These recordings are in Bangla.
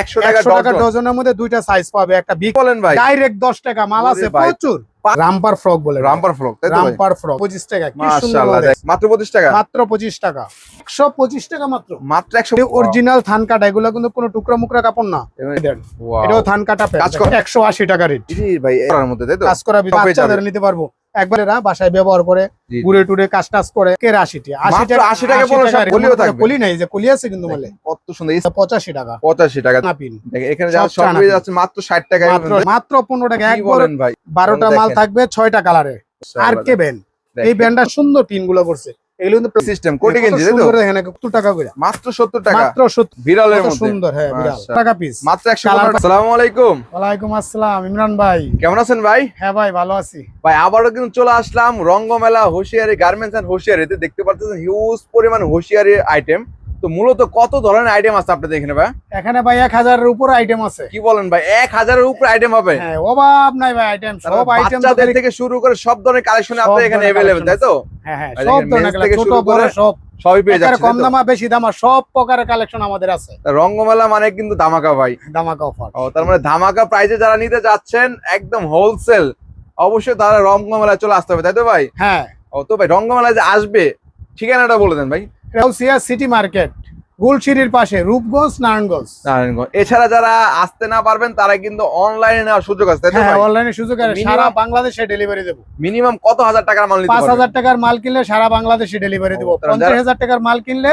একশো টাকা ডজনের। মধ্যে দুইটা সাইজ পাবে একটা বিগ বলেন ভাই। ডাইরেক্ট দশ টাকা মাল আছে প্রচুর। রামপার ফ্রক বলে রামপার ভাই? রামপার ফ্রক পঁচিশ টাকা মাত্র পঁচিশ টাকা? মাত্র পঁচিশ টাকা। একশো পঁচিশ টাকা মাত্র। মাত্র একশো অরিজিনাল থান কাটা এগুলো কিন্তু কোনো টুকরা মুকরা কাপড় না। এটাও থান কাটা। একশো আশি টাকা রেট ভাই এর মধ্যে কাজ করা বাচ্চাদের নিতে পারব। একবারে না বাসায় ব্যবহার করে। ঘুরে টুরে কাজ টাজ করে কে আশি টাকা আশি টাকা 80 টাকা বলো, সব rate। কলিও থাকবে। কলি নাই যে কলি আছে কিন্তু বলে। কত সুন্দর পঁচাশি টাকা। পঁচাশি টাকা। এখানে। যাচ্ছে মাত্র ষাট টাকা মাত্র মাত্র পনেরো টাকা। এক বলেন ভাই? বারোটা মাল থাকবে ছয়টা কালারে আর কে ব্যান্ড এই ব্যান্ডটা সুন্দর টিনগুলো করছে। এগুলো কিন্তু সিস্টেম কোটি গেঞ্জি তাই তো? দেখেন টাকা করে মাত্র সত্তর টাকা। মাত্র সত্তর বিড়ালের মধ্যে। সুন্দর হ্যাঁ বিড়াল। টাকা পিস মাত্র একশো কালার- আসসালামু আলাইকুম। ওয়ালাইকুম আসসালাম ইমরান ভাই। কেমন আছেন ভাই? হ্যাঁ ভাই ভালো আছি। ভাই আবারও কিন্তু চলে আসলাম রঙ্গমেলা হুঁশিয়ারি গার্মেন্টস এন্ড হোশিয়ারিতে। দেখতে পাচ্ছেন হিউজ পরিমাণ হুশিয়ারি আইটেম তো মূলত কত ধরনের আইটেম আছে আপনাদের এখানে ভাই? এখানে ভাই এক হাজারের উপর আইটেম আছে। কি বলেন ভাই? এক হাজারের উপরে আইটেম হবে? হ্যাঁ অভাব নাই ভাই আইটেম সব আইটেম বাচ্চাদের থেকে শুরু করে সব ধরনের কালেকশন আপনাদের এখানে collection তাই তো? হ্যাঁ হ্যাঁ সব ধরনের থেকে ছোট শুরু বড় করে সব। সবই পেয়ে যাচ্ছে কম দামা বেশি দামা সব প্রকারের কালেকশন আমাদের আছে। রঙ্গমেলা মানে কিন্তু ধামাকা ভাই। দামাকা অফার ও তার মানে ধামাকা প্রাইজে যারা নিতে যাচ্ছেন একদম হোলসেল অবশ্যই তারা রঙ্গমেলায় চলে আসতে হবে তাই তো ভাই? হ্যাঁ। ও তো ভাই রঙ্গমেলায় যে আসবে ঠিকানাটা বলে দেন ভাই। রাউসিয়া সিটি মার্কেট গুলশিরির পাশে রূপগঞ্জ নারায়ণগঞ্জ। নারায়ণগঞ্জ। এছাড়া যারা আসতে না পারবেন তারা কিন্তু অনলাইনে নেওয়ার সুযোগ আছে হ্যাঁ অনলাইনে সুযোগ আছে। সারা বাংলাদেশে ডেলিভারি দেব। মিনিমাম কত হাজার টাকার মাল নিতে পাঁচ পারবেন হাজার টাকার মাল কিনলে সারা বাংলাদেশে ডেলিভারি দেবো। ও, তারা পঞ্চাশ হাজার টাকার মাল কিনলে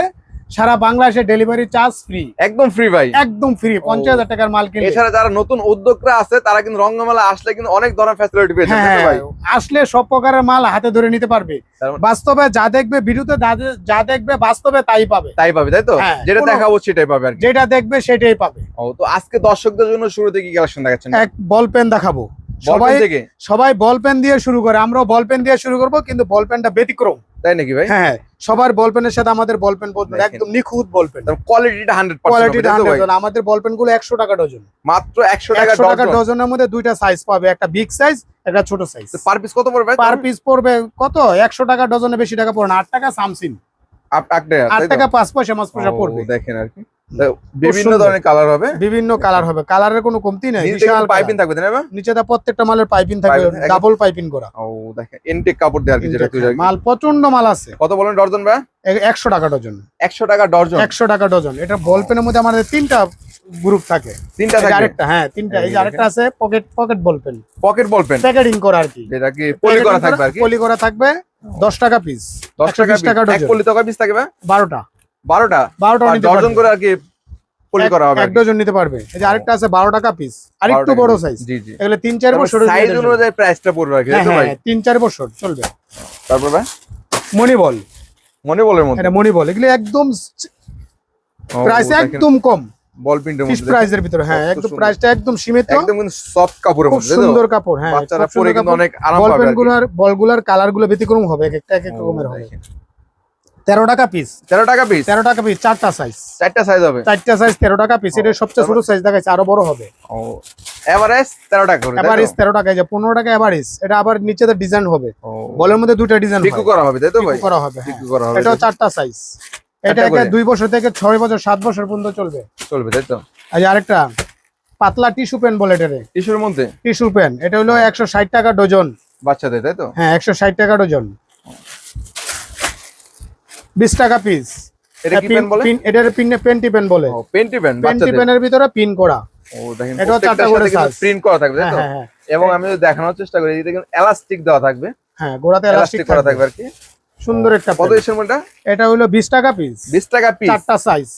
সারা বাংলাদেশে ডেলিভারি চার্জ ফ্রি একদম ফ্রি ভাই। একদম ফ্রি পঞ্চাশ হাজার টাকার মাল কিনে এছাড়া যারা নতুন উদ্যোক্তা আছে তারা কিন্তু রঙ্গমেলা আসলে কিন্তু অনেক ধরনের ফ্যাসিলিটি পেয়ে যাবে হ্যাঁ ভাই? আসলে সব প্রকারের মাল হাতে ধরে নিতে পারবে। মানে- বাস্তবে যা দেখবে ভিডিওতে যা- যা দেখবে বাস্তবে তাই পাবে। তাই পাবে তাই তো? হ্যাঁ, যেটা দেখাবো সেটাই পাবে আর যেটা দেখবে সেটাই পাবে। ও তো আজকে দর্শকদের জন্য শুরুতে কি কালেকশন দেখাচ্ছেন? এক বল পেন দেখাবো। সবাই সবাই বল পেন দিয়ে শুরু করে আমরাও বল পেন দিয়ে শুরু করব কিন্তু বল পেনটা ব্যতিক্রম। তাই নাকি ভাই? হ্যাঁ সবার বল পেনের সাথে আমাদের বল পেন একদম নিখুঁত বল পেন কোয়ালিটিটা হান্ড্রেড কোয়ালিটিটা আমাদের বল পেনগুলো একশো টাকা ডজন মাত্র একশো টাকা টাকা ডজনের মধ্যে দুইটা সাইজ পাবে একটা বিগ সাইজ একটা ছোট সাইজ পার পিস কত পড়বে পার পিস পড়বে কত? একশো টাকা ডজনে বেশি টাকা পড়বে না। আট টাকা সামসিন আট টাকা পাঁচ পয়সা পাঁচ পয়সা পড়বে। দেখেন আর কি। বিভিন্ন ধরনের কালার হবে। বিভিন্ন কালার হবে। কালারের কোনো কমতি নাই বিশাল পাইপিং। থাকবে তাই না? নিচে দা প্রত্যেকটা মালের পাইপিং থাকবে ডাবল পাইপিং করা। ও দেখেন ইনটেক কাপড় দেওয়ার কি যেটা তুই। মাল প্রচণ্ড মাল আছে। কত বলেন ডজন ভাই? এ- একশো টাকা ডজন। একশো টাকা ডজন? একশো টাকা ডজন। এটা বল পেনের মধ্যে আমাদের তিনটা গ্রুপ থাকে। তিনটা থাকবে আরেকটা হ্যাঁ তিনটা। এই যে আরেকটা আছে pocket pocket ball pen pocket ball pen packeting করা আর কি। যেটা কি পলি করা থাকবে আর কি? পলি করা থাকবে দশ টাকা পিস দশ টাকা 120 টাকা piece। এক পলি টাকা পিস থাকবে? বারোটা। বারোটা? বারোটা আর নিতে ডজন পারবে করে আর কি পলি করা হবে এক ডজন নিতে পারবে। এই যে আরেকটা আছে বারো টাকা পিস আর বড় সাইজ জি জি। এগুলো তিন চার বছর সাইজ অনুযায়ী প্রাইসটা পড়বে আর কি হ্যাঁ তো ভাই? হ্যাঁ তিন চার বছর চলবে। তারপর ভাই? মনি বল মনে বলের মধ্যে? এটা মনি বল এগুলো একদম প্রাইস একদম কম। বল প্রিন্টের ফিক্স প্রাইসের ভিতরে হ্যাঁ একদম প্রাইসটা একদম সীমিত। একদম কিন্তু সফট কাপড়ের মধ্যে সুন্দর কাপড় হ্যাঁ বাচ্চারা পরে কিন্তু অনেক আরাম বল পাবে পেন আর বলগুলার কালারগুলো ব্যতিক্রম হবে এক একটা এক এক রকমের। তেরো টাকা পিস তেরো টাকা পিস তেরো টাকা পিস চারটা সাইজ চারটা সাইজ হবে? চারটা সাইজ তেরো টাকা পিস এটা সবচেয়ে ছোট সাইজ দেখাচ্ছে আরও বড় হবে। ও এভারেজ তেরো টাকা করে এভারেজ তেরো টাকা যে পনেরো টাকা এভারেজ এটা আবার নিচে ডিজাইন হবে। বলের মধ্যে দুইটা ডিজাইন বিক্রি করা হবে তাই তো ভাই? করা হবে হ্যাঁ। করা হবে এটাও চারটা সাইজ এটা? দুই বছর থেকে ছয় বছর সাত বছর পর্যন্ত চলবে। চলবে তাই তো? যে আরেকটা পাতলা টিস্যু পেন বলে এটারে। টিস্যুর মধ্যে? টিস্যু পেন এটা হলো একশো ষাট টাকা ডজন বাচ্চাদের তাই তো? হ্যাঁ একশো ষাট টাকা ডজন বিশ টাকা পিস এটা কি পেন বলে? এটার পিন পেন্টি পেন বলে। পেন্টি পেন পেন্টি পেনের ভিতরে পিন করা। ও দেখেন এটা চারটা করে। প্রিন্ট করা থাকবে হ্যাঁ তো? হ্যাঁ হ্যাঁ এবং আমি দেখানোর চেষ্টা করি এই দেখুন এলাস্টিক দেওয়া থাকবে। হ্যাঁ গোড়াতে এলাস্টিক করা থাকবে আর কি। সুন্দর একটা কত এটা হলো বিশ টাকা পিস 20 টাকা পিস চারটা সাইজ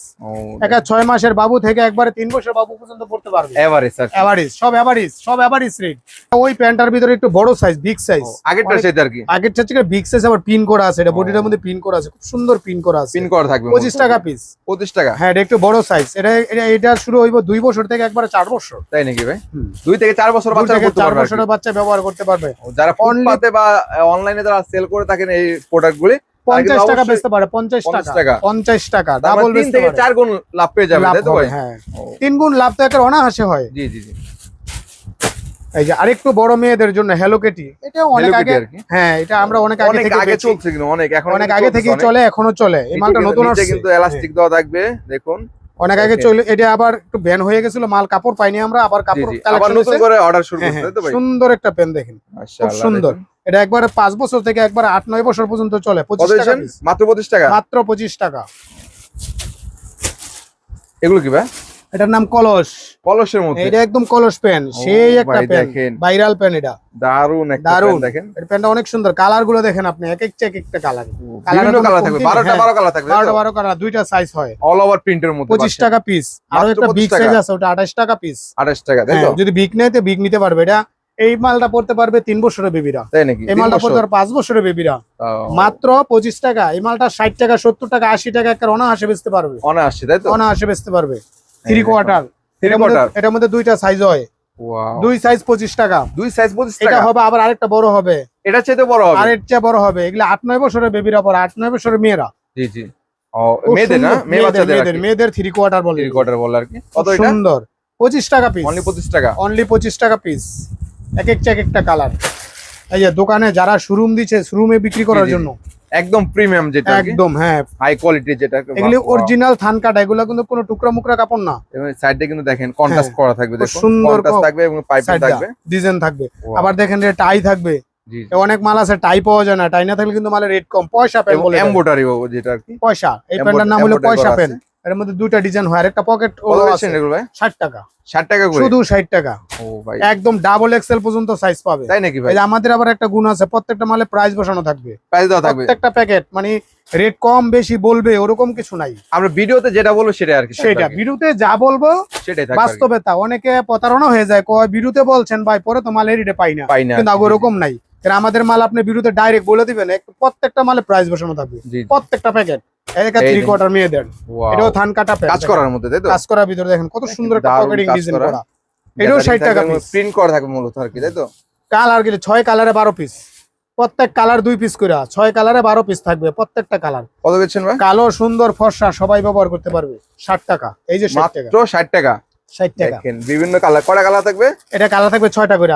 একা ছয় মাসের বাবু থেকে একবারে তিন বছর বাবু পর্যন্ত পড়তে পারবে। এভারেজ স্যার এভারেজ সব এভারেজ সব এভারেজ রেট ওই প্যান্টার ভিতরে একটু বড় সাইজ বিগ সাইজ আগেরটা সেটা আর কি। আগের থেকে বিগ সাইজ আবার পিন করা আছে। এটা বডিটার মধ্যে পিন করা আছে। খুব সুন্দর পিন করা আছে। পিন করা থাকবে পঁচিশ টাকা পিস 25 টাকা? হ্যাঁ এটা একটু বড় সাইজ এটা এটা এটা শুরু হইব দুই বছর থেকে একবারে চার বছর। তাই নাকি ভাই? হুম। দুই থেকে চার বছর বাচ্চা করতে পারবে আর কি। বছরের বাচ্চা ব্যবহার করতে পারবে। যারা ফুটপাতে বা অনলাইনে যারা সেল করে থাকেন এই প্রোডাক্ট গুলি পঞ্চাশ টাকা বেচতে পারে 50 টাকা টাকা। পঞ্চাশ টাকা ডাবল বেচতে থেকে পারে। গুণ লাভ পেয়ে যাবে তাই তো ভাই? হ্যাঁ। ও, গুণ লাভ তো একটা অনাহাসে হয়। জি জি জি। এই যে আরেকটু বড় মেয়েদের জন্য হ্যালো কেটি এটা অনেক আগে। হ্যাঁ এটা আমরা অনেক আগে থেকে আগে চলছে কিন্তু অনেক এখন অনেক আগে থেকেই চলে এখনও চলে এই মালটা নতুন আসছে। কিন্তু এলাস্টিক দেওয়া থাকবে দেখুন। অনেক আগে চলে এটা আবার একটু ব্যান হয়ে গেছিল মাল কাপড় পাইনি আমরা আবার কাপড় আবার নতুন করে অর্ডার শুরু হ্যাঁ, হ্যাঁ, সুন্দর একটা পেন দেখেন সুন্দর। এটা একবারে পাঁচ বছর থেকে একবার আট নয় বছর পর্যন্ত চলে পঁচিশ টাকা মাত্র পঁচিশ টাকা? মাত্র পঁচিশ টাকা। এগুলো কি ভাই? এটার নাম কলস। কলসের মধ্যে? এটা একদম কলস পেন ও সেই একটা পেন ভাইরাল পেন এটা। দারুণ একটা দারুণ। দেখেন। এর পেনটা অনেক সুন্দর। কালারগুলো দেখেন আপনি এক একটা এক একটা কালার। বিভিন্ন কালার থাকবে কমতি নেই, বারোটা হ্যাঁ। বারো কালার থাকবে বারোটা বারো কালার দুইটা সাইজ হয়। অল ওভার প্রিন্টের মধ্যে পঁচিশ টাকা পিস আর একটা বিগ সাইজ আছে ওটা আঠাশ টাকা পিস আঠাশ টাকা তাই তো? যদি বিগ নেয় তো বিগ নিতে পারবে। এটা এই মালটা পড়তে পারবে তিন বছরের বেবিরা। এই মালটা পড়তে পারবে পাঁচ বছরের বেবিরা। মাত্র পঁচিশ টাকা এই মালটা ষাট টাকা সত্তর টাকা আশি টাকা একটা অনাহাসে বেচতে পারবে। অনে আসছে তাই তো? অনাহাসে বেচতে পারবে। থ্রি। কোয়ার্টার এটার মধ্যে দুইটা সাইজ হয়। দুই সাইজ পঁচিশ টাকা। দুই সাইজ পঁচিশ টাকা? হবে আবার আরেকটা বড় হবে। এটা চাইতে বড় হবে? আরের চেয়ে বড় হবে। এগুলো আট নয় বছরের বেবিরা পরে আট নয় বছরের মেয়েরা। জি জি। মেয়েদের না। মেয়েদের মেয়েদের থ্রি কোয়ার্টার বলে। থ্রি কোয়ার্টার বলে আর কি। কত সুন্দর। পঁচিশ টাকা পিস অনলি পঁচিশ টাকা? অনলি পঁচিশ টাকা পিস এক একটা এক একটা কালার এই যে দোকানে যারা শোরুম দিচ্ছে শোরুমে বিক্রি করার। জন্য। একদম প্রিমিয়াম যেটা একদম হ্যাঁ। হাই কোয়ালিটি যেটা এগুলি অরিজিনাল থান কাটা এগুলো কিন্তু কোনো টুকরা মুকরা কাপড় না। সাইডে কিন্তু দেখেন কন্ট্রাস্ট করা থাকবে দেখুন। সুন্দর কন্ট্রাস্ট থাকবে এবং পাইপিং থাকবে। ডিজাইন থাকবে। আবার দেখেন যে টাই থাকবে। অনেক মাল আছে টাই পাওয়া যায় না। টাই না থাকলে কিন্তু মালের রেট কম। পয়সা পেন বলে। এমবোটারি যেটা আর কি। পয়সা। এই প্যান্টার নাম হলো পয়সা পেন। এর মধ্যে দুইটা ডিজাইন হয়। আর একটা পকেট বেচছেন এগুলো ভাই? ষাট টাকা। 60 টাকা করে? শুধু ষাট টাকা। ও ভাই। একদম ডাবল এক্সেল পর্যন্ত সাইজ পাবে। তাই নাকি ভাই? আমাদের আবার একটা গুণ আছে প্রত্যেকটা মালে প্রাইস বসানো থাকবে। প্রাইস দেওয়া থাকবে। প্রত্যেকটা প্যাকেট মানে রেট কম বেশি বলবে ওরকম কিছু নাই। আমরা ভিডিওতে যেটা বলব সেটাই আর কি সেটা। বিরুতে যা বলব সেটাই বাস্তবে তা। অনেকে প্রতারণা হয়ে যায় কয় বিরুতে বলছেন ভাই পরে তো মালের রেটে পাই না। কিন্তু ওরকম নাই। কারণ আমাদের মাল আপনি বিরুদ্ধে ডাইরেক্ট বলে দিবেন প্রত্যেকটা মালে প্রাইস বসানো থাকবে। প্রত্যেকটা প্যাকেট থ্রি কোয়ার্টার মেয়েদের এটাও থান কাটা কাজ করার মধ্যে তাই তো? কাজ করার ভিতরে দেখেন কত সুন্দর একটা পকেটিং ডিজাইন করা। করা। এটাও 60 টাকা প্রিন্ট করা থাকবে মূলত আর কি তাই তো? কালার গেলে ছয় কালারে বারো পিস প্রত্যেক কালার দুই পিস করে ছয় কালারে বারো পিস থাকবে প্রত্যেকটা কালার কত বেচছেন কালো সুন্দর ফর্সা সবাই ব্যবহার করতে পারবে। ষাট টাকা। এই যে ষাট টাকা। মাত্র 60 টাকা। ষাট টাকা। দেখেন বিভিন্ন কালার। কয়টা কালার থাকবে? এটা কালার থাকবে ছয়টা করে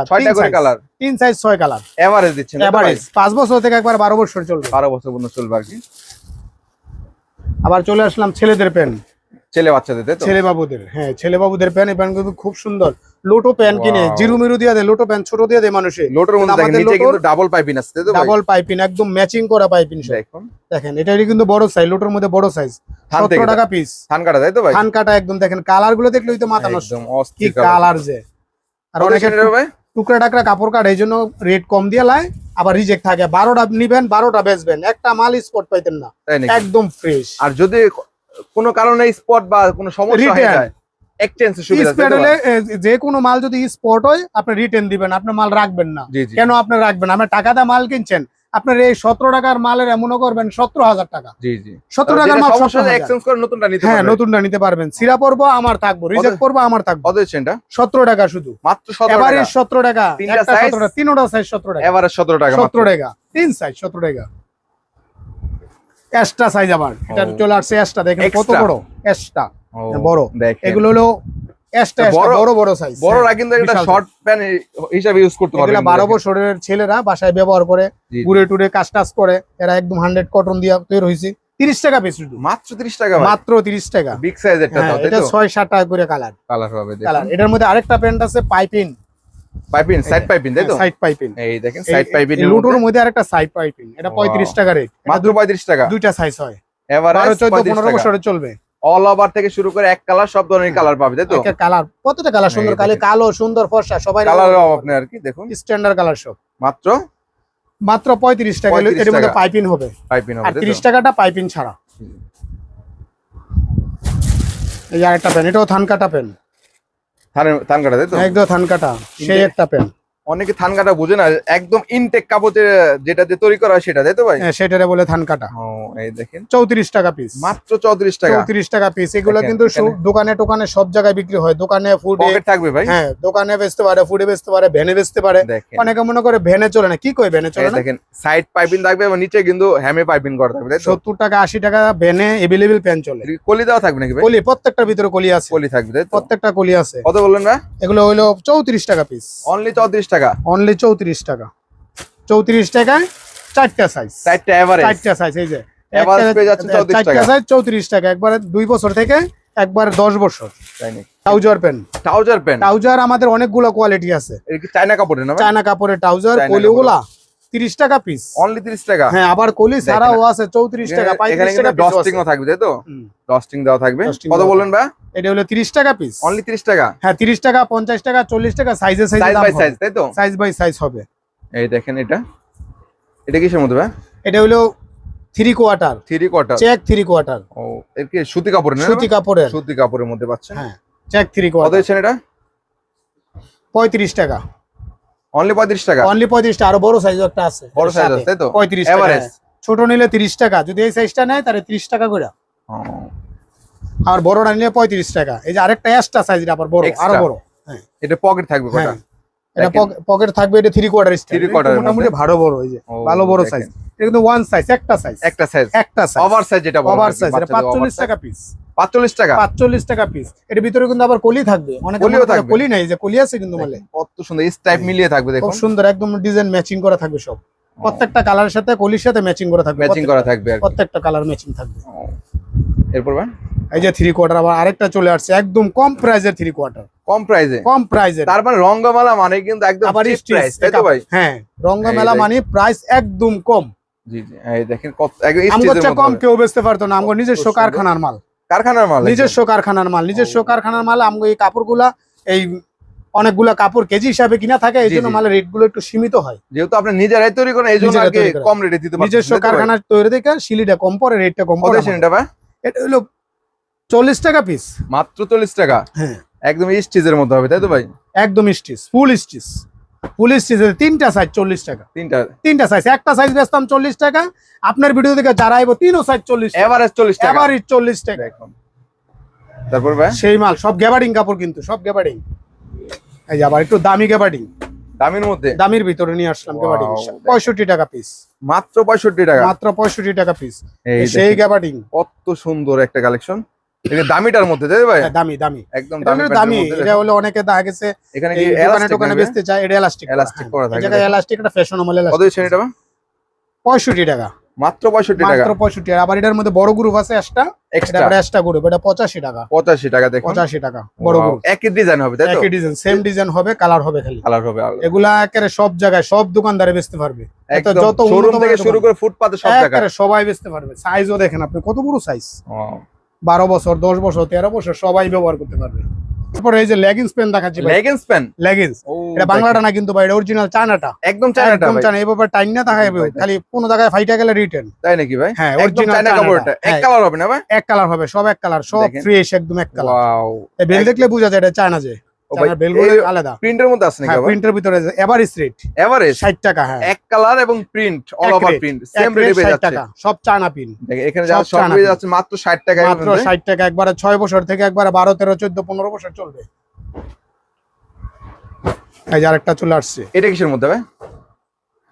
কালার। তিন সাইজ ছয় কালার। এভারেজ দিচ্ছেন এভারেজ বছর থেকে একবার বারো বছর চলবে। বারো বছর পর্যন্ত চলবে আর কি। আবার চলে আসলাম ছেলেদের প্যান ছেলে বাচ্চাদের ছেলে বাবুদের হ্যাঁ ছেলে বাবুদের প্যান এই প্যান কিন্তু খুব সুন্দর। লোটো প্যান কিনে জিরু মিরু দিয়ে দেয় লোটো প্যান ছোট দিয়ে দেয় মানুষে। লোটের মধ্যে নিচে কিন্তু লোটোর ডাবল পাইপিন আছে? ডাবল পাইপিন একদম ম্যাচিং করা পাইপিন দেখুন। দেখেন এটা কিন্তু বড় সাইজ লোটোর মধ্যে বড় সাইজ থান থেকে সতেরো টাকা পিস ধান কাটা তাই তো ভাই? ধান কাটা একদম দেখেন কালারগুলো দেখলেই তো মাথা নষ্ট। কি কালার যে। আর অনেকে টুকরা টাকরা কাপড় কাটে এই জন্য রেট কম দিয়ে লাই আবার রিজেক্ট থাকে। বারোটা নিবেন বারোটা বেচবেন। একটা মাল স্পট পাইতেন না। একদম ফ্রেশ আর যদি কোনো কারণে স্পট বা কোনো সমস্যা হয়ে যায় যে কোনো মাল যদি স্পট হয় আপনি রিটার্ন দিবেন আপনার মাল রাখবেন না। কেন আপনি রাখবেন? আপনি টাকা দিয়ে মাল কিনছেন আপনার এই সতেরো টাকার মালের এমনও করবেন সতেরো হাজার টাকা। সতেরো টাকার মাল সমস্যা 17,000 এক্সচেঞ্জ করে নতুনটা নিতে হ্যাঁ পারবেন নতুনটা নিতে পারবেন। সিরা পড়ব আমার থাকব। রিজেক্ট করব আমার থাকব। সতেরো টাকা শুধু। মাত্র 17 এবারে সতেরো টাকা। তিনটা একটা size? 17 তিনোটা সাইজ সতেরো টাকা। এবারে 17 টাকা সতেরো টাকা। তিন সাইজ সতেরো টাকা। এক্সট্রা সাইজ আবার। এটা চলে আসছে এক্সট্রা দেখেন কত বড় এক্সট্রা বড়। এগুলো হলো বড়- বড় সাইজ বড়রা কিন্তু এটা শর্ট প্যান্ট হিসাবে ইউজ করতে এগুলা বারো বছরের ছেলেরা বাসায় ব্যবহার করে। ঘুরে টুরে কাজ টাজ করে এরা একদম হান্ড্রেড কটন দিয়ে তৈরি হয়েছে। তিরিশ টাকা পিস মাত্র 30 টাকা মাত্র তিরিশ টাকা। বিগ সাইজেরটা হ্যাঁ, এটা টাকা করে কালার কালার হবে কালার এটার মধ্যে আরেকটা প্যান্ট আছে পাইপিং পাইপিং সাইড পাইপিং তাই তো? সাইড পাইপিং এই দেখেন সাইড পাইপিং লুটোর মধ্যে আরেকটা সাইড পাইপিং এটা Wow. পঁয়ত্রিশ টাকা রেট মাত্র 35 টাকা। দুইটা সাইজ হয়। এভারেজ চোদ্দ 35 পনেরো টাকা। বছরে চলবে। অল ওভার থেকে শুরু করে এক কালার সব ধরনের কালার পাবে তাই তো? একটা কালার প্রত্যেকটা কালার সুন্দর কালি। কালো সুন্দর ফর্সা সবাই অভাব নেই আর কি দেখুন। স্ট্যান্ডার্ড কালার সব। মাত্র? মাত্র পঁয়ত্রিশ টাকা 35 এর মধ্যে পাইপিং হবে। পাইপিং হবে তাই তিরিশ টাকাটা পাইপিং ছাড়া। এই আরেকটা পেন এটাও থান কাটা পেন থান- থান কাটা তাই তো? একদম থান কাটা। সেই একটা পেন। অনেকে থান কাটা বুঝে না একদম ইনটেক কাপড়ের যেটা দিয়ে তৈরি করা হয় সেটা তাই তো ভাই? সেটারে বলে থান কাটা। ও এই দেখেন। চৌত্রিশ টাকা পিস মাত্র 34 টাকা। চৌত্রিশ টাকা পিস এগুলো কিন্তু দোকানে টোকানে সব জায়গায় বিক্রি হয়। দোকানে ফুডে পকেট থাকবে ভাই? হ্যাঁ দোকানে বেচতে পারে ফুডে বেচতে পারে ভ্যানে বেচতে পারে। অনেকে মনে করে ভ্যানে চলে না। কি কই ভ্যানে চলে না? দেখেন সাইড পাইপিং থাকবে এবং নিচে কিন্তু হ্যামে পাইপিং করা থাকবে তাই তো? সত্তর টাকা আশি টাকা ভ্যানে এভেলেবেল প্যান চলে। কলি দেওয়া থাকবে নাকি ভাই? কলি প্রত্যেকটার ভিতরে কলি আছে। কলি থাকবে প্রত্যেকটা কলি আছে। কত বললেন না এগুলো হইল চৌত্রিশ টাকা পিস অনলি 34 টাকা? অনলি চৌত্রিশ টাকা। চৌত্রিশ টাকায় চারটা সাইজ চারটা এভারেজ চারটা সাইজ এই যে। Average পেয়ে যাচ্ছে 34 চারটা টাকা। সাইজ চৌত্রিশ টাকা একবারে দুই বছর থেকে একবার দশ বছর। তাই নাকি? Trouser pant trouser pant trouser আমাদের অনেকগুলো কোয়ালিটি আছে। চায়না কাপড়ের না চায়না কাপড়ের ট্রাউজার চায়না কলিগুলা তিরিশ টাকা পিস অনলি 30 টাকা? হ্যাঁ আবার কলি ছাড়াও আছে চৌত্রিশ টাকা এখানে পঁয়ত্রিশ কিন্তু টাকা piece ডস্টিং থাকবে তাই তো ডস্টিং দেওয়া থাকবে? কত বললেন ভাই? এটা হলো তিরিশ টাকা পিস অনলি 30 টাকা? হ্যাঁ তিরিশ টাকা পঞ্চাশ টাকা চল্লিশ টাকা সাইজে সাইজ বাই সাইজ তাই তো? সাইজ বাই সাইজ হবে। এই দেখেন এটা। এটা কিসের মধ্যে ভাই? এটা হলো three quarter three quarter check three quarter ও এর কি সুতি কাপড়ের না? সুতি কাপড়ের। সুতি কাপড়ের মধ্যে পাচ্ছেন। হ্যাঁ চেক থ্রি কত কোয়ার্টার দিচ্ছেন এটা? পঁয়ত্রিশ টাকা। অনলি 35 টাকা? অনলি পঁয়ত্রিশ টাকা আরও বড় সাইজ একটা আছে। বড় সাইজ আছে তাই তো? পঁয়ত্রিশ টাকা। ছোট নিলে তিরিশ টাকা যদি এই সাইজটা নেয় তাহলে ত্রিশ টাকা করে। আর বড়টা নিলে পঁয়ত্রিশ টাকা। এই যে আরেকটা এক্সট্রা সাইজ আবার বড় আরও বড়। হ্যাঁ। এটা পকেট থাকবে কটা? হ্যাঁ। এটা। পকেট থাকবে এটা থ্রি কোয়ার্টার Three quarter এর মোটামুটি ভালো বড় এই যে। ভালো বড় সাইজ এটা কিন্তু ওয়ান সাইজ একটা সাইজ একটা সাইজ একটা সাইজ ওভার সাইজ যেটা ওভার সাইজ এটা বাচ্চাদের পাঁচচল্লিশ oversize। টাকা পিস 45 টাকা? টাকা পিস এর ভিতরে কিন্তু আবার কলি থাকবে। অনেক কলিও থাকবে? কলি নাই যে কলি আছে কিন্তু মালে কত সুন্দর স্টাইপ মিলিয়ে থাকবে খুব সুন্দর একদম ডিজাইন ম্যাচিং করা থাকবে সব। প্রত্যেকটা কালারের সাথে কলির সাথে ম্যাচিং করা থাকবে। ম্যাচিং করা থাকবে প্রত্যেকটা কালার ম্যাচিং থাকবে। এরপর ভাই এই যে থ্রি কোয়ার্টার আবার আরেকটা চলে আসছে একদম কম প্রাইজের থ্রি কোয়ার্টার কম প্রাইসে কম প্রাইজের তার মানে রঙ্গমালা মানে কিন্তু একদম আবার cheap তাই তো ভাই? হ্যাঁ রঙ্গমেলা মানে প্রাইস একদম কম। জি জি এই দেখেন কত কম কেউ বেচতে পারতো না আমগো নিজস্ব সুন্দর। কারখানার মাল। কারখানার মাল নিজস্ব কারখানার মাল নিজস্ব কারখানার মাল আমগো এই কাপড়গুলা এই অনেকগুলা কাপড় কেজি হিসাবে কিনা থাকে এই জন্য মালের রেটগুলো একটু সীমিত হয়। যেহেতু আপনি নিজেরাই তৈরি করেন এই জন্য। কম রেটে দিতে পারছেন নিজস্ব? কারখানার তৈরি দেখে সিলিটা কম পরে রেটটা কম পড়ে এটা ভাই? এটা হলো চল্লিশ টাকা পিস মাত্র চল্লিশ টাকা? হ্যাঁ। একদম স্টিচের মধ্যে হবে তাই তো ভাই? একদম স্টিচ ফুল স্টিচ স্টিচ তিনটা সাইজ চল্লিশ টাকা। তিনটা। তিনটা সাইজ একটা সাইজ বেচতাম চল্লিশ টাকা। আপনার ভিডিও থেকে যারা আইবো তিনও সাইজ চল্লিশ এভারেজ চল্লিশ টাকা। এবারই চল্লিশ টাকা। দেখুন। তারপর ভাই? সেই মাল সব কাপড় কিন্তু সব এই আবার একটু দামি দামের মধ্যে? দামির ভিতরে নিয়ে আসলাম পঁয়ষট্টি টাকা পিস মাত্র পঁয়ষট্টি টাকা? মাত্র পঁয়ষট্টি টাকা পিস সেই কত সুন্দর একটা কালেকশন এটা দামিটার মধ্যে তাই ভাই? দামি দামি। একদম এটা দামি দামি এটা হলো অনেকে দেখা গেছে এখানে কি দোকানে টোকানে নেবে? বেচতে চায় এটা এলাস্টিক Elastic করা থাকে, জায়গায় দেখেন। এলাস্টিক একটা ফ্যাশনেবল কত এলাস্টিক দিচ্ছেন এটা ভাই? পঁয়ষট্টি টাকা। মাত্র পঁয়ষট্টি টাকা? মাত্র পঁয়ষট্টি টাকা। আবার এটার মধ্যে বড় গ্রুপ আছে একটা। এটা এক্সট্রা আবার এক্সট্রা গ্রুপ এটা পঁচাশি টাকা। পঁচাশি টাকা দেখুন। পঁচাশি টাকা বড় গ্রুপ একই ডিজাইন হবে তাই তো? একই ডিজাইন সেম ডিজাইন হবে কালার হবে খালি। কালার হবে এগুলা একেবারে সব জায়গায় সব দোকানদারে বেচতে পারবে। এটা যত শোরুম থেকে শুরু করে ফুটপাতে সব জায়গায়। একেবারে সবাই বেচতে পারবে। সাইজও দেখেন আপনি কত বড় সাইজ. বারো বছর দশ বছর তেরো বছর সবাই ব্যবহার করতে পারবে। তারপরে এই যে লেগিংস প্যান্ট দেখাচ্ছি লেগিংস প্যান্ট লেগিংস এটা বাংলাটা না কিন্তু ভাই এটা অরিজিনাল চায়নাটা। একদম চায়নাটা একদম চায়না এই ব্যাপার টাইম না ভাই, খালি কোনো জায়গায় ফাইটা গেলে রিটার্ন তাই নাকি ভাই? হ্যাঁ অরিজিনাল চায়না কাপড়টা। এক হ্যাঁ, কালার হবে না ভাই? এক কালার হবে সব এক কালার সব ফ্রেশ একদম এক কালার ওয়াও এই বেল দেখলে বোঝা যায় এটা চায়না যে। প্রিন্টের মধ্যে আছে নাকি প্রিন্টের ভিতরে এভারেজ রেট এভারেজ ষাট টাকা হ্যাঁ। এক কালার এবং print all over print same রেটে পেয়ে যাচ্ছে। সব চায়না পিন দেখেন এখানে যা সব পেয়ে যাচ্ছে মাত্র 60 টাকায় মাত্র ষাট টাকা একবারে ছয় বছর থেকে একবারে বছর চলবে। এই যে আরেকটা চলে আসছে। এটা কিসের মধ্যে ভাই?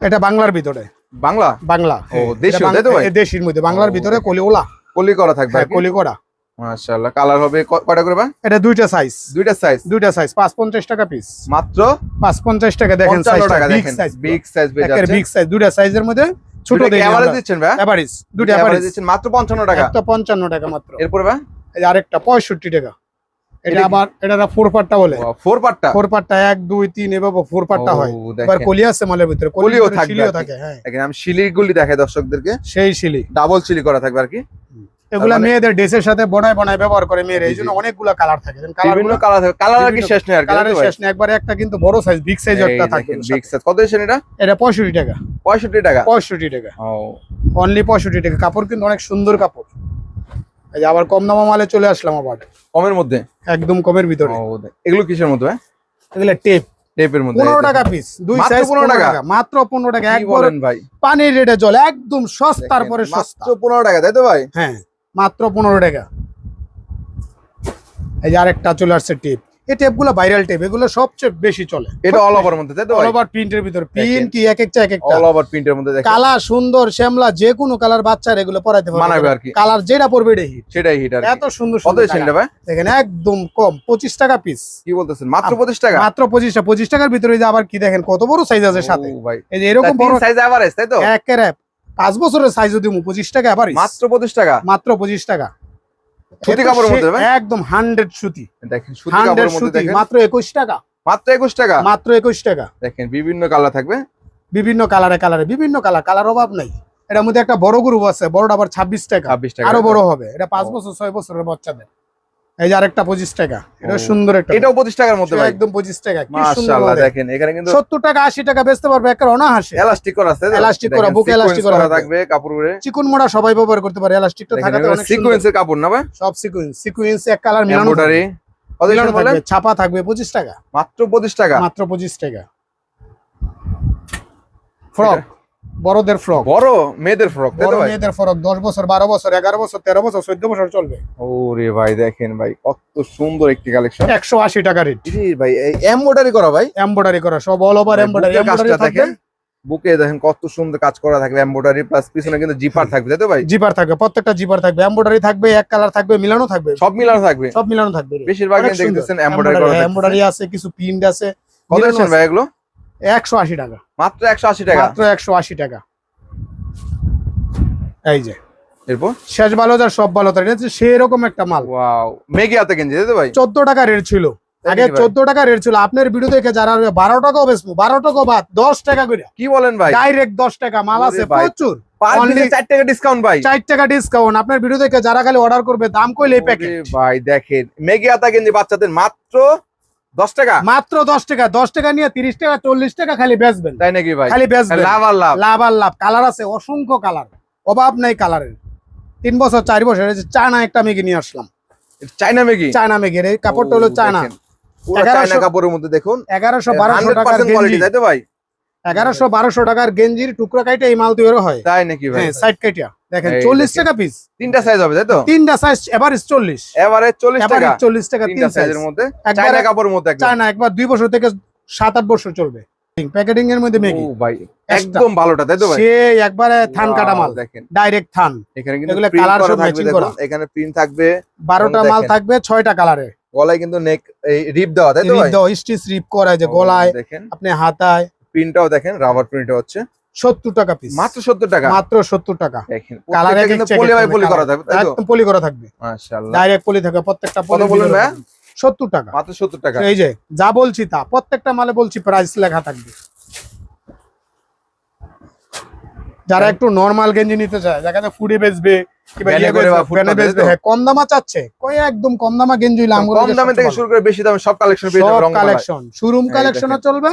এটা বাংলার ভিতরে। বাংলা? বাংলা। ও, এটা দেশীয়, তাই তো ভাই? মধ্যে বাংলার ভিতরে দেখেন। কলিওলা কলি করা থাকবে হ্যাঁ কলিকোড়া মাশাআল্লাহ। কালার হবে কয়টা করে ভাই? এটা দুইটা সাইজ দুইটা সাইজ দুইটা সাইজ পাঁচ পঞ্চাশ টাকা পিস মাত্র? পাঁচ পঞ্চাশ টাকা দেখেন 55 টাকা বিগ সাইজ বিগ সাইজ একের যাচ্ছে। বিগ সাইজ দুইটা সাইজের মধ্যে ছোট ছোট দেখি এভারেজ দিচ্ছেন ভাই? এভারেজ দুইটা এভারেজ দিচ্ছেন মাত্র 55 টাকা? একটা পঞ্চান্ন টাকা মাত্র। এরপরে ভাই? এই আরেকটা পঁয়ষট্টি টাকা। এটা আবার এটা ফোর পার্টটা বলে। ফোর পার্টটা ফোর পার্টটা এক দুই তিন এভাবে ফোর পার্টটা হয়। এবার কলি আছে মালের ভিতরে কলিও ভিতরে শিলিও থাকে হ্যাঁ। দেখেন আমি শিলিগুলি দেখাই দর্শকদেরকে। সেই শিলি। ডাবল শিলি করা থাকবে আর কি। এগুলা মানে- মেয়েদের ড্রেসের সাথে বনায় বনায় ব্যবহার করে মেয়েরা এই জন্য। অনেকগুলা কালার থাকে। কালার বিভিন্ন কালার থাকবে কালার আর কি শেষ নেই আর কালারের? শেষ নেই। একবারে একটা কিন্তু বড় সাইজ বিগ সাইজ একটা থাকে কত এটা? এটা পঁয়ষট্টি টাকা। 65 টাকা? পঁয়ষট্টি টাকা। ও। অনলি পঁয়ষট্টি টাকা। কাপড় কিন্তু অনেক সুন্দর কাপড়। এই যে আবার কম দামা মালে চলে আসলাম আবার। কমের মধ্যে? একদম কমের ভিতরে। এগুলো কিসের মধ্যে ভাই এগুলো টেপ টেপের মধ্যে পনেরো এই টাকা পিস দুই সাইজ 15 পনেরো টাকা? মাত্র পনেরো টাকা। দেখেন। কি একবার বলেন ভাই? পানির রেটে জল একদম সস্তার পরে সস্তা। মাত্র 15 টাকা তাই তো ভাই? হ্যাঁ। মাত্র পনেরো টাকা। এই যে আরেকটা চলে আসছে টেপ। এই টেপগুলো ভাইরাল টেপ এগুলো সবচেয়ে বেশি চলে। এটা অল ওভার মধ্যে তাই তো অল ওভার প্রিন্টের ভিতরে প্রিন্ট কি এক একটা এক একটা। অল ওভার প্রিন্টের মধ্যে দেখেন। কালা সুন্দর শ্যামলা যে কোনো কালার বাচ্চার এগুলো পরাইতে মানাবে পারবে আর কি। কালার যেটা পড়বে এটা হিট সেটাই হিট আর এত সুন্দর কত ভাই? দেখেন একদম কম পঁচিশ টাকা পিস কি বলতেছেন? মাত্র 25 টাকা? মাত্র পঁচিশটা পঁচিশ টাকার ভিতরে এই যে আবার কি দেখেন কত বড় সাইজ আছে সাথে। ভাই। এই যে এরকম বড় সাইজ এভারেজ তাই তো? একেবারে পাঁচ বছরের সাইজ যদি পঁচিশ টাকা আবার মাত্র 25 টাকা? মাত্র পঁচিশ টাকা। সুতি কাপড়ের মধ্যে একদম হান্ড্রেড সুতি। দেখেন সুতি কাপড়ের মধ্যে মাত্র একুশ টাকা। মাত্র একুশ টাকা? মাত্র একুশ টাকা। দেখেন বিভিন্ন কালার থাকবে। বিভিন্ন কালারে কালারে বিভিন্ন কালার কালার অভাব নাই। এটার মধ্যে একটা বড় গ্রুপ আছে বড়টা আবার ছাব্বিশ টাকা। আরও বড় হবে। এটা পাঁচ বছর ছয় বছরের বাচ্চাদের। এই যে আরেকটা পঁচিশ টাকা। এটা সুন্দর একটা এটাও পঁচিশ টাকার মধ্যে ভাই। একদম পঁচিশ টাকা কি সুন্দর দেখেন এখানে কিন্তু সত্তর টাকা আশি টাকা বেচতে পারবে একটা অনাহাসে। এলাস্টিক করা আছে Elastic করা, বুকে elastic করা থাকবে। কাপড়ে চিকুন মোড়া সবাই ব্যবহার করতে পারে এলাস্টিকটা থাকাতে অনেক। সিকোয়েন্সের কাপড় না ভাই? সব সিকুয়েন্স সিকুয়েন্স এক কালার মিলানো এমব্রয়ডারি কত বলেন? থাকবে ছাপা থাকবে পঁচিশ টাকা। মাত্র পঁচিশ টাকা? মাত্র পঁচিশ টাকা। ফ্রক বড়দের ফ্রক। বড় মেয়েদের ফ্রক বড় মেয়েদের ফ্রক দশ বছর বারো বছর এগারো বছর তেরো বছর চোদ্দ বছর চলবে। ওরে ভাই দেখেন ভাই কত সুন্দর একটি কালেকশন। একশো আশি টাকা রেট। ভাই এমব্রয়ডারি করা ভাই? এমব্রয়ডারি করা সব অল ওভার এমব্রয়ডারি কাজটা এমব্রয়ডারি বুকে দেখেন কত সুন্দর কাজ করা থাকবে এমব্রয়ডারি প্লাস পিছনে কিন্তু জিপার থাকবে তাই তো ভাই? জিপার থাকবে প্রত্যেকটা জিপার থাকবে এমব্রয়ডারি থাকবে এক কালার থাকবে মিলানো থাকবে। সব মিলানো থাকবে? সব মিলানো থাকবে বেশিরভাগ দেখতেছেন। এমব্রয়ডারি করা হ্যাঁ, এমব্রয়ডারি আছে কিছু প্রিন্ট আছে। কত ভাই এগুলো? একশো আশি টাকা। মাত্র একশো আশি টাকা? মাত্র একশো আশি টাকা। এই যে। এরপর? শেষ ভালো যার সব ভালো তার। সেরকম একটা মাল। ওয়াও। মেগি কিনছে তাই ভাই? চোদ্দ টাকা রেট ছিল। আগে? চোদ্দ টাকা রেট ছিল। আপনার ভিডিও দেখে যারা বারো টাকাও বেচবো বারো টাকা বাদ দশ টাকা করে। কি বলেন ভাই? ডাইরেক্ট দশ টাকা মাল আছে প্রচুর। টাকা টাকা আপনার ভিডিও দেখে যারা খালি অর্ডার করবে দাম কইলে প্যাকেট ভাই দেখেন। মেগি হাতা কিনছে বাচ্চাদের মাত্র দশ টাকা? মাত্র দশ টাকা। দশ টাকা নিয়ে তিরিশ টাকা চল্লিশ টাকা খালি বেচবেন। তাই নাকি ভাই? খালি বেচবেন। লাভ আর লাভ। লাভ আর লাভ। কালার আছে অসংখ্য কালার। অভাব নাই কালারের। তিন বছর চার বছর চায়না একটা মেগে নিয়ে আসলাম। চাইনা মেগি চায়না এই কাপড়টা হলো চায়না। চায়না কাপড়ের মধ্যে দেখুন। এগারোশো বারোশো টাকার কোয়ালিটি তাই তো ভাই? এগারোশো বারোশো টাকার গেঞ্জির টুকরো কাইটে এই মাল তৈরি হয়। তাই নাকি ভাই? হ্যাঁ সাইড কাইটিয়া। দেখেন এই চল্লিশ দেখেন। টাকা পিস তিনটা সাইজ হবে তাই তো? তিনটা সাইজ এভারেজ চল্লিশ। এবারে চল্লিশ টাকা। এভারেজ চল্লিশ টাকা তিন সাইজের মধ্যে। চায়না কাপড়ের মধ্যে একদম। চায়না একবার দুই বছর থেকে সাত আট বছর চলবে। প্যাকেটিং এর মধ্যে মেগি ও ভাই একদম ভালোটা তাই তো ভাই? সে একবারে থান কাটা মাল দেখেন। ডাইরেক্ট থান। এখানে কিন্তু এগুলো প্রিন্ট সব থাকবে করা। এখানে প্রিন্ট থাকবে। বারোটা দেখেন। মাল থাকবে ছয়টা কালারে গলায় কিন্তু নেক এই রিপ দেওয়া তাই তো ভাই? স্টিচ রিপ করা যে গলায় দেখেন। আপনি হাতায়। প্রিন্টটাও দেখেন রাবার প্রিন্ট হচ্ছে। সত্তর টাকা পিস মাত্র সত্তর টাকা? মাত্র সত্তর টাকা। দেখেন কালার কিন্তু পলি বাই পলি করা থাকবে একদম পলি করা থাকবে। মাশাআল্লাহ। ডাইরেক্ট পলি থাকবে প্রত্যেকটা টাকা। মাত্র সত্তর টাকা। এই যে যা বলছি তা প্রত্যেকটা মালে বলছি প্রাইস লেখা থাকবে। যারা একটু নরমাল গেঞ্জি নিতে চায় দেখা যায় ফুডে বেচবে ইয়ে? হ্যাঁ কম দামা চাচ্ছে। কই একদম কম দামা গেঞ্জি কম দামে থেকে শুরু করে বেশি দামে সব কালেকশন সব কালেকশন শোরুম কালেকশনও চলবে?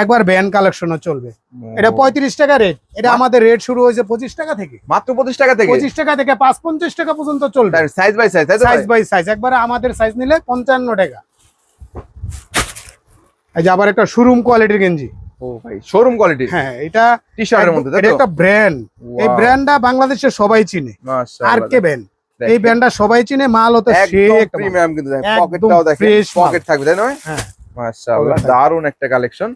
একবার ব্যান্ড কালেকশনও চলবে। এটা পঁয়ত্রিশ টাকা রেট এটা আমাদের রেট শুরু হয়েছে পঁচিশ টাকা থেকে। মাত্র পঁচিশ টাকা থেকে? পঁচিশ টাকা থেকে পাঁচ পঞ্চাশ টাকা পর্যন্ত চলবে। Size by size size by size একবারে আমাদের সাইজ নিলে পঞ্চান্ন টাকা। এই যে আবার একটা শোরুম কোয়ালিটির গেঞ্জি। ও ভাই শোরুম কোয়ালিটি হ্যাঁ এটা টি শার্টের মধ্যে এটা একটা ব্র্যান্ড এই ব্র্যান্ডটা বাংলাদেশে সবাই চিনে। মাশাআল্লাহ, আর কে ব্র্যান্ড এই ব্র্যান্ডটা সবাই চিনে মাল হতে সে একদম একটা প্রিমিয়াম কিন্তু দেখেন পকেটটাও দেখেন পকেট থাকবে তাই হ্যাঁ। মাশাআল্লাহ। দারুণ একটা কালেকশন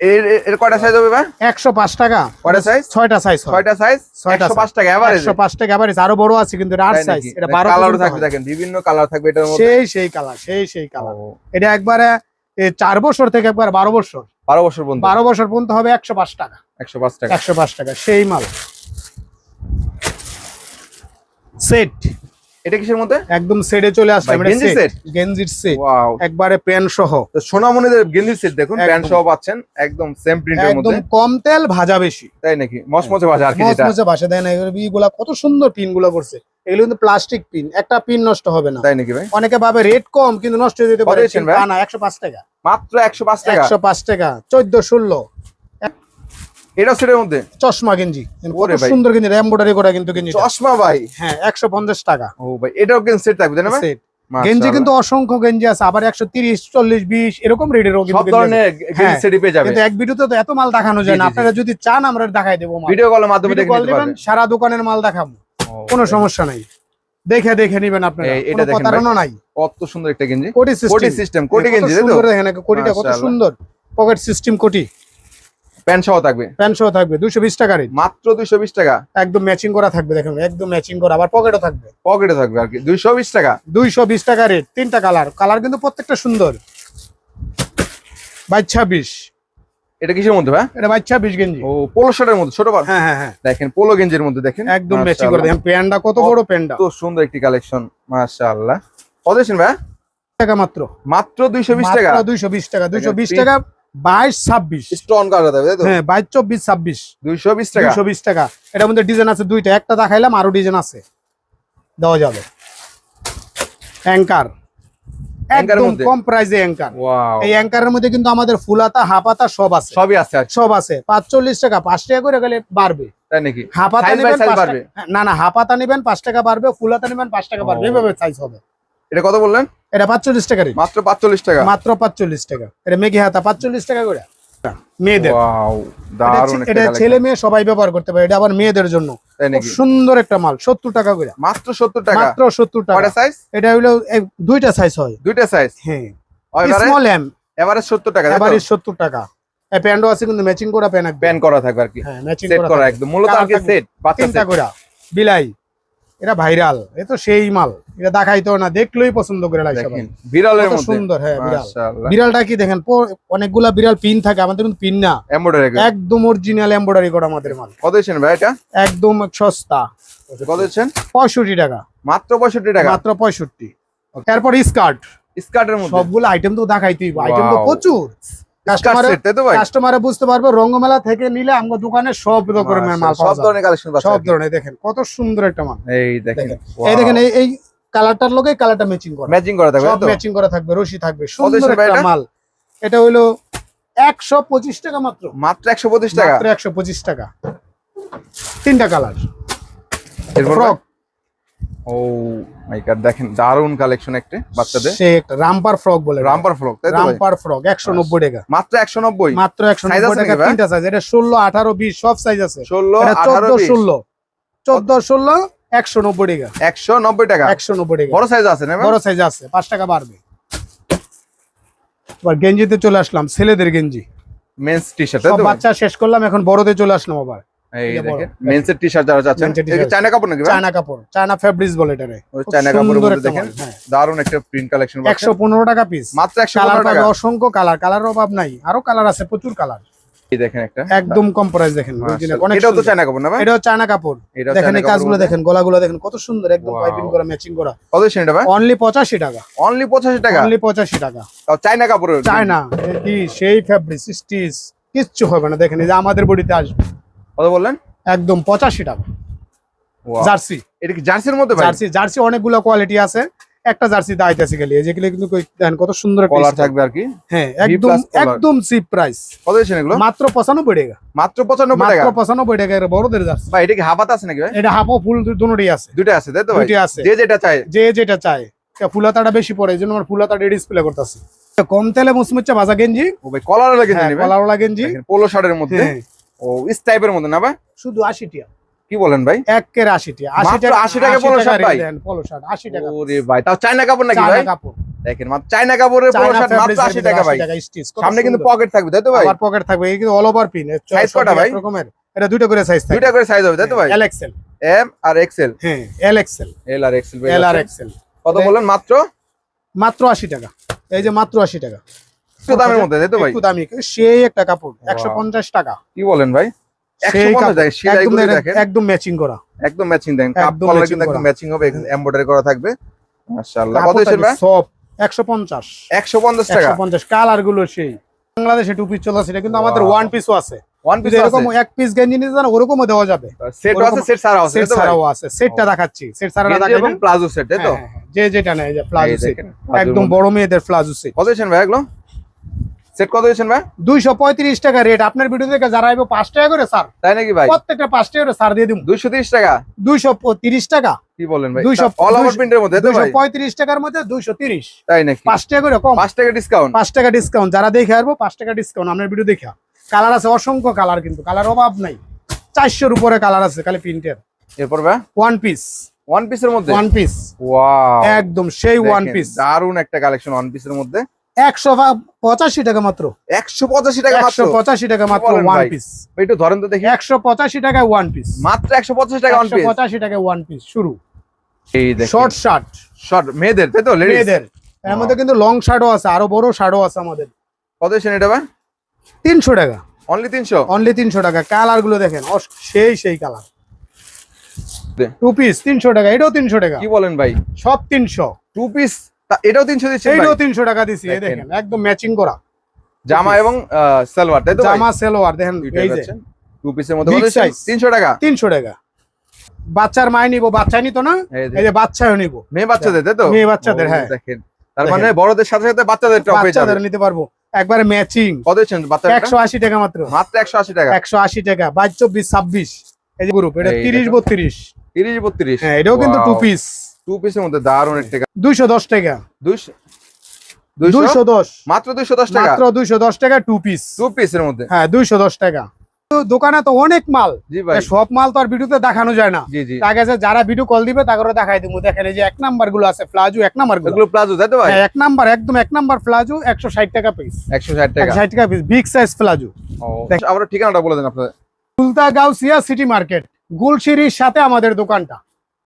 এর এর- কয়টা সাইজ হবে ভাই? একশো পাঁচ টাকা। কয়টা size? ছয়টা সাইজ ছয়টা সাইজ ছয়টা 105 টাকা এভারেজ একশো পাঁচ টাকা এভারেজ আরও বড় আছে কিন্তু এটা আট সাইজ এটা বারো কালার থাকবে দেখেন বিভিন্ন কালার থাকবে এটার মধ্যে। সেই সেই কালার সেই সেই কালার এটা একবারে এ, চার বছর থেকে একবার বারো বছর। বারো বছর পর্যন্ত? বারো বছর পর্যন্ত হবে একশো পাঁচ টাকা। একশো পাঁচ টাকা। একশো পাঁচ টাকা সেই মাল। সেট এটা কিসের মধ্যে? একদম সেটে চলে এটা গেঞ্জি? গেঞ্জির সেট ওয়াও একবারে প্যান্ট সহ। তো সোনামণিদের গেঞ্জির সেট দেখুন প্যান্ট সহ পাচ্ছেন একদম সেম প্রিন্টের একদম মধ্যে। কম তেল ভাজা বেশি। তাই নাকি? মচমচে ভাষা আর কি যেটা? মচমচে ভাষা দেয় না কত সুন্দর পিনগুলো করছে। এগুলো কিন্তু প্লাস্টিক পিন একটা পিন নষ্ট হবে না। তাই নাকি ভাই? অনেকে ভাবে রেট কম কিন্তু নষ্ট হয়ে যেতে পারে। ভাই? না একশো পাঁচ টাকা। মাত্র একশো পাঁচ টাকা। একশো পাঁচ টাকা চোদ্দ ষোলো। এটা সেটের মধ্যে? চশমা গেঞ্জি। ওরে ভাই। সুন্দর গেঞ্জি এম্বোডারি করা কিন্তু গেঞ্জি চশমা ভাই। হ্যাঁ একশো পঞ্চাশ টাকা। ও ভাই এটাও কিন্তু সেট থাকবে না ভাই? সেট। গেঞ্জি কিন্তু অসংখ্য গেঞ্জি আছে আবার একশো তিরিশ চল্লিশ বিশ এরকম রেটেরও সব কিন্তু গেঞ্জি ধরনের গেঞ্জি হ্যাঁ, সেটই পেয়ে যাবে। কিন্তু এক ভিডিওতে তো এত মাল দেখানো যায় না। আপনারা যদি চান আমরা দেখাই দেবো মাল। ভিডিও কলের মাধ্যমে দেখে নিতে পারবেন সারা দোকানের মাল দেখাবো। কোনো সমস্যা নাই। দেখে দেখে নিবেন আপনারা। এই- এটা দেখেন নাই। কত সুন্দর একটা গেঞ্জি। কোটি সিস্টেম সিস্টেম কোটি গেঞ্জি সুন্দর দেখেন কোটিটা কত সুন্দর। পকেট সিস্টেম কোটি। প্যান্ট সহ থাকবে? প্যান্ট সহ থাকবে দুশো বিশ টাকা রেট মাত্র দুইশো বিশ টাকা? একদম ম্যাচিং করা থাকবে দেখেন একদম ম্যাচিং করা আবার পকেটও থাকবে। পকেটে থাকবে আর কি দুইশো বিশ টাকা? দুইশো বিশ টাকা রেট তিনটা কালার কালার কিন্তু প্রত্যেকটা সুন্দর। বাইশ ছাব্বিশ। এটা কিসের মধ্যে ভাই? এটা গেঞ্জি। ও পোলো শার্টের মধ্যে ছোট হ্যাঁ হ্যাঁ হ্যাঁ। দেখেন পোলো গেঞ্জির মধ্যে দেখেন। একদম ম্যাচিং। করে দেখেন কত বড় তো সুন্দর একটি কালেকশন মাশাআল্লাহ। কত ভাই? টাকা মাত্র। মাত্র দুইশো বিশ টাকা? দুইশো বিশ টাকা দুইশো বিশ দেখেন, টাকা বাইশ ছাব্বিশ। স্টোন কাটা যাবে হ্যাঁ বাইশ চব্বিশ ছাব্বিশ। দুইশো বিশ টাকা? দুইশো বিশ টাকা। এটার মধ্যে ডিজাইন আছে দুইটা একটা দেখাইলাম আরও ডিজাইন আছে। দেওয়া যাবে। অ্যাঙ্কার। একদম কম প্রাইসে অ্যাঙ্কার। এই অ্যাঙ্কারের মধ্যে কিন্তু আমাদের ফুলাতা হাফাতা সব আছে। সবই আছে আর সব আছে। পাঁচচল্লিশ টাকা পাঁচ টাকা করে গেলে বাড়বে। তাই নাকি? হাফাতা নেবেন না না হাফাতা নেবেন পাঁচ টাকা বাড়বে ফুলাতা নেবেন পাঁচ টাকা বাড়বে। ও। এভাবে সাইজ হবে। এটা কত বললেন? এটা পাঁচচল্লিশ টাকা মাত্র পাঁচচল্লিশ টাকা। মাত্র পাঁচচল্লিশ টাকা। এটা মেঘি হাতা পাঁচচল্লিশ টাকা করে। মেয়েদের। এটা। ছেলে মেয়ে সবাই ব্যবহার করতে পারে। এটা আবার মেয়েদের জন্য। সুন্দর একটা মাল সত্তর টাকা করে। মাত্র সত্তর টাকা? মাত্র সত্তর টাকা। সাইজ এটা হলো দুইটা সাইজ হয়। দুইটা সাইজ হ্যাঁ। এবারে? স্মল এম এবারে সত্তর টাকা এবারে সত্তর টাকা। প্যান্টও আছে কিন্তু ম্যাচিং করা প্যান করা থাকবে আর কি। হ্যাঁ ম্যাচিং করা একদম। মূলত আর কি সেট তিনটা সেট বিলাই। এটা ভাইরাল এ তো সেই মাল এটা দেখাইতো না দেখলেই পছন্দ করে লাগে বিড়ালের মধ্যে। সুন্দর হ্যাঁ বিড়াল। বিড়ালটা কি দেখেন অনেকগুলা বিড়াল পিন থাকে আমাদের কিন্তু পিন না। এমব্রয়ডারি একদম অরিজিনাল এমব্রয়ডারি করা আমাদের মাল। কত দিচ্ছেন ভাই এটা? একদম সস্তা। কত দিচ্ছেন? পঁয়ষট্টি টাকা। মাত্র পঁয়ষট্টি টাকা? মাত্র পঁয়ষট্টি। এরপর স্কার্ট। স্কার্টের মধ্যে? সবগুলো আইটেম তো দেখাইতেই আইটেম তো প্রচুর। কাস্টমারে বুঝতে পারবে রঙ্গমেলা থেকে নিলে আমরা দোকানে সব রকমের মাল সব ধরনের কালেকশন সব ধরনের দেখেন কত সুন্দর একটা মাল। এই দেখেন। এই দেখেন এই কালারটার লোকে কালারটা ম্যাচিং করা। ম্যাচিং করা থাকবে সব ম্যাচিং করা থাকবে রশি থাকবে সুন্দর একটা মাল। এটা হইল একশো পঁচিশ টাকা মাত্র। মাত্র একশো পঁচিশ টাকা? মাত্র একশো পঁচিশ টাকা। তিনটা colour. Frock O my god দেখেন দারুণ কালেকশন একটা বাচ্চাদের। সে একটা রামপার ফ্রক বলে রামপার ফ্রক তাই তো রামপার ফ্রক একশো নব্বই টাকা। মাত্র একশো নব্বই? মাত্র টাকা তিনটা সাইজ এটা সব সাইজ আছে। টাকা। একশো নব্বই টাকা। বড় সাইজ আছে না বড় সাইজ আছে পাঁচ টাকা বাড়বে। এবার গেঞ্জিতে চলে আসলাম ছেলেদের গেঞ্জি। মেন্স টি শার্ট তাই তো বাচ্চা শেষ করলাম এখন বড়তে চলে আসলাম আবার। এই দেখেন যারা চাচ্ছেন। চায়না কাপড় নাকি ভাই? চায়না কাপড় চায়না ফেব্রিক্স বলে এটারে। চায়না দেখেন হ্যাঁ। দারুণ একটা প্রিন্ট কালেকশন একশো পনেরো টাকা পিস মাত্র একশো কালার পনেরো টাকা। অসংখ্য কালার কালার অভাব নাই। আরও কালার আছে প্রচুর কালার এই দেখেন একটা। একদম কম প্রাইস দেখেন original, এটাও তো চায়না কাপড় না ভাই? এটাও চায়না কাপড় দেখেন এই কাজগুলো দেখেন গলাগুলো দেখেন কত সুন্দর একদম পাইপিং করা ম্যাচিং করা। কত দিচ্ছেন ভাই? অনলি পঁচাশি টাকা। অনলি পঁচাশি টাকা? অনলি পঁচাশি টাকা। তাও চায়না কাপড়ের চায়না কি সেই ফেব্রিক স্টিচ কিচ্ছু হবে না। দেখেন এই যে আমাদের বডিতে আসবে। কত বললেন? একদম পঁচাশি টাকা। জার্সি। এটা কি জার্সির মধ্যে জার্সি জার্সি অনেকগুলো কোয়ালিটি আছে। একটা জার্সি দাইতেছে গেলে। যেগুলো কিন্তু দেখেন কত সুন্দর কলার থাকবে আর কি? হ্যাঁ একদম একদম চিপ প্রাইস কত এগুলো? মাত্র পঁচানব্বই টাকা। মাত্র পঁচানব্বই টাকা? মাত্র পঁচানব্বই টাকা এর বড়দের জার্সি। ভাই এটা কি হাফাত আছে নাকি ভাই? এটা হাফ ফুল দুটোই আছে। দুইটা আছে তাই তো ভাই? আছে। যে যেটা চাই যে যেটা চায়। ফুলাতাটা বেশি পড়ে এই জন্য আমার ফুলাতাটা ডিসপ্লে করতেছি। কম তেলে মুচমুচা ভাজা গেঞ্জি। ও ভাই কলার লাগে হ্যাঁ, নিবে কলারওয়ালা গেঞ্জি। পোলো শার্টের মধ্যে। হ্যাঁ। ও ইস টাইপের মধ্যে না ভাই? শুধু আশি টাকা কি বলেন ভাই? একের আশি টাকা আশি টাকা 80 টাকা পলো শার্ট ভাই? পলো শার্ট আশি টাকা ওরে ভাই তাও চায়না কাপড় নাকি ভাই? কাপড়। দেখেন মাত্র চায়না কাপড়ের পোলো শার্ট মাত্র fabrics এর আশি ভিতরে টাকা ভাই। 80 টাকা কত সামনে কিন্তু পকেট থাকবে তাই তো ভাই? আবার পকেট থাকবে এই কিন্তু অল ওভার পিন Size কটা ভাই? রকমের এটা দুটো করে সাইজ থাকে দুইটা করে সাইজ হবে তাই তো ভাই? এল এক্সেল এম আর এক্সেল হ্যাঁ এল এক্সেল এল আর এক্সেল এল আর এক্সেল কত বললেন মাত্র? মাত্র আশি টাকা। এই যে মাত্র আশি টাকা। একটু দামের মধ্যে তাই তো ভাই? একটু দামি সেই একটা কাপড় একশো পঞ্চাশ টাকা। কি বলেন ভাই? একদম ম্যাচিং করা। একদম ম্যাচিং কলার কিন্তু একদম ম্যাচিং হবে এমব্রয়ডারি করা থাকবে। মাশাআল্লাহ। কত ভাই? সব একশো পঞ্চাশ। একশো পঞ্চাশ টাকা? একশো পঞ্চাশ। কালারগুলো সেই। বাংলাদেশে টুপি চলে সেটা কিন্তু আমাদের. ওয়ান পিসও আছে। ওয়ান পিস এরকম এক পিস গেঞ্জি নিতে চান ওরকমও দেওয়া যাবে। সেট আছে সেট ছাড়াও আছে সেট? ছাড়াও আছে। সেটটা দেখাচ্ছি। সেট গেঞ্জি দেখাই প্লাজো সেট তাই তো? হ্যাঁ, হ্যাঁ, যে যেটা নেয় যে প্লাজো সেট একদম বড় মেয়েদের প্লাজো সেট কত ভাই এগুলো? সেট কত ভাই? দুইশো পঁয়ত্রিশ টাকা রেট আপনার ভিডিও থেকে যারা আইবো পাঁচ টাকা করে স্যার তাই নাকি ভাই? প্রত্যেকটা পাঁচ টাকা করে স্যার দিয়ে দিব দুইশো তিরিশ টাকা? দুইশো তিরিশ টাকা। কি বলেন ভাই? 200 অল ওভার প্রিন্টের মধ্যে তাই তো দুইশো ভাই পঁয়ত্রিশ টাকার মধ্যে দুইশো তিরিশ। তাই নাকি? টাকা করে কম। টাকা ডিসকাউন্ট টাকা ডিসকাউন্ট যারা দেখে টাকা ডিসকাউন্ট আপনার ভিডিও দেখা কালার আছে অসংখ্য কালার কিন্তু। কালার অভাব নাই। চারশোর উপরে কালার আছে খালি প্রিন্টের এরপর ভাই? ওয়ান পিস ওয়ান পিসের মধ্যে? ওয়ান পিস ওয়াও একদম সেই ওয়ান পিস দারুণ একটা কালেকশন ওয়ান পিসের মধ্যে। একশো পঁচাশি টাকা মাত্র। একশো পঁচাশি টাকা মাত্র। একশো পঁচাশি টাকা মাত্র ওয়ান পিস একটু ধরেন তো দেখি। একশো পঁচাশি টাকায় ওয়ান পিস মাত্র একশো পঁচাশি টাকা ওয়ান পিস পঁচাশি টাকায় ওয়ান পিস শুরু। শর্ট শার্ট শর্ট মেয়েদের তাই তো মেয়েদের। এর মধ্যে কিন্তু লং শার্টও আছে আরও বড় শার্টও আছে আমাদের। কত এটা ভাই? তিনশো টাকা। অনলি তিনশো? অনলি তিনশো টাকা। কালারগুলো দেখেন সেই সেই কালার টু পিস তিনশো টাকা এটাও তিনশো টাকা। কি বলেন ভাই? সব তিনশো। টু পিস এটাও তিনশো টাকা দেখেন। একদম ম্যাচিং করা। জামা এবং সালোয়ার তাই তো জামা সেলোয়ার দেখেন এই যে। টু পিসের মধ্যে Big কত size। তিনশো টাকা? তিনশো টাকা। বাচ্চার মায় নিবো বাচ্চা নিত না? এই যে, বাচ্চাও নিবো। মেয়ে বাচ্চাদের তাই তো? মেয়ে বাচ্চাদের, হ্যাঁ। দেখেন। তার মানে বড়দের সাথে সাথে বাচ্চাদের বাচ্চাদের নিতে পারব। একবারে ম্যাচিং কত দিচ্ছেন একশো আশি টাকা মাত্র। মাত্র একশো আশি টাকা। একশো আশি টাকা। বাইশ চব্বিশ ছাব্বিশ। এই যে গ্রুপ এটা এই তিরিশ দেখো। বত্রিশ। তিরিশ বত্রিশ। হ্যাঁ এটাও কিন্তু টু পিস টু পিসের মধ্যে দারুণ একটা দুইশো দশ টাকা। দুইশো দুইশো? দশ। মাত্র দুইশো দশ টাকা? মাত্র দুইশো দশ টাকা টু পিস টু পিসের মধ্যে? হ্যাঁ দুইশো দশ টাকা। দোকানে তো অনেক মাল। সব মাল তো আর ভিডিওতে দেখানো যায় না। তার কাছে যারা ভিডিও কল দিবে তাকে দেখাই দিব দেখেন যে এক নাম্বারগুলো আছে প্লাজো এক নাম্বারগুলো প্লাজো তাই তো হ্যাঁ, এক নাম্বার একদম এক নাম্বার প্লাজো একশো ষাট টাকা পিস একশো ষাট টাকা। ষাট টাকা পিস বিগ সাইজ প্লাজো ও, আবার ঠিকানাটা বলে দেন আপনাদের। কুলতা গাউসিয়া সিটি মার্কেট গুলশিরির সাথে আমাদের দোকানটা।